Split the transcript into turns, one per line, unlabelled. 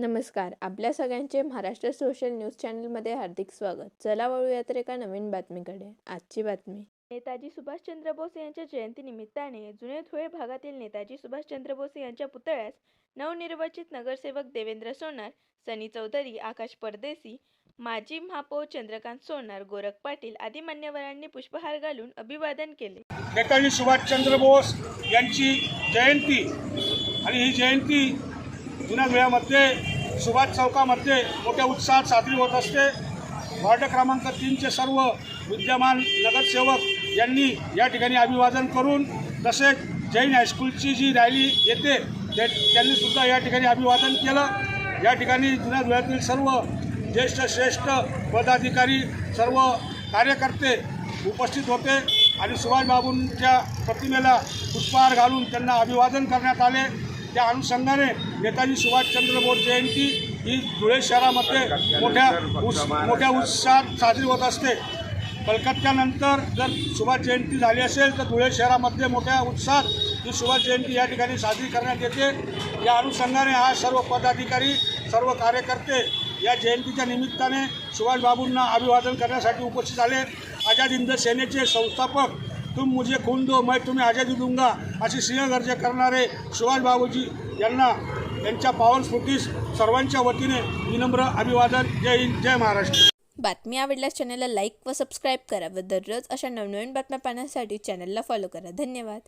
नमस्कार. आपल्या सगळ्यांचे महाराष्ट्र सोशल न्यूज चॅनलमध्ये हार्दिक स्वागत. चला वळूया तर एका नवीन बातमीकडे. आजची बातमी. नेताजी सुभाषचंद्र बोस यांच्या जयंतीनिमित्ताने जुने धुळे भागातील नेताजी सुभाषचंद्र बोस यांच्या पुतळ्यास नवनिर्वाचित नगरसेवक देवेंद्र सोनार सनी चौधरी आकाश परदेसी माजी महापौर चंद्रकांत सोनार गोरख पाटील आदी मान्यवरांनी पुष्पहार घालून अभिवादन केले.
नेताजी सुभाषचंद्र बोस यांची जयंती आणि ही जयंती जुन्या मेळ्यामध्ये सुभाष चौकामध्ये मोठ्या उत्साहात साजरी होत असते. वॉर्ड क्रमांक तीनचे सर्व विद्यमान नगरसेवक यांनी या ठिकाणी अभिवादन करून तसेच जैन हायस्कूलची जी रॅली येते ते त्यांनी सुद्धा या ठिकाणी अभिवादन केलं. या ठिकाणी जुन्या धुळ्यातील सर्व ज्येष्ठ श्रेष्ठ पदाधिकारी सर्व कार्यकर्ते उपस्थित होते आणि सुभाषबाबूंच्या प्रतिमेला पुष्पहार घालून त्यांना अभिवादन करण्यात आले. त्या अनुषंगाने नेताजी सुभाषचंद्र बोस जयंती ही धुळे शहरामध्ये मोठ्या उस मोठ्या उत्साहात साजरी होत असते. कलकत्त्यानंतर जर सुभाष जयंती झाली असेल तर धुळे शहरामध्ये मोठ्या उत्साहात ही सुभाष जयंती या ठिकाणी साजरी करण्यात येते. या अनुषंगाने आज सर्व पदाधिकारी सर्व कार्यकर्ते या जयंतीच्या निमित्ताने सुभाषबाबूंना अभिवादन करण्यासाठी उपस्थित झाले. आझाद हिंद सेनेचे संस्थापक तुम मुझे खून दो मैं तुम्हें आजादी दूंगा अशी सिंहगर्जा करणारे सुभाषबाबूजी यांना यांच्या पावनस्फूर्तीस सर्वांच्या वतीने विनम्र अभिवादन. जय हिंद जय महाराष्ट्र.
बातमी आवडल्यास चॅनलला लाईक व सबस्क्राईब करा व दररोज अशा नवनवीन बातम्या पाहण्यासाठी चॅनलला फॉलो करा. धन्यवाद.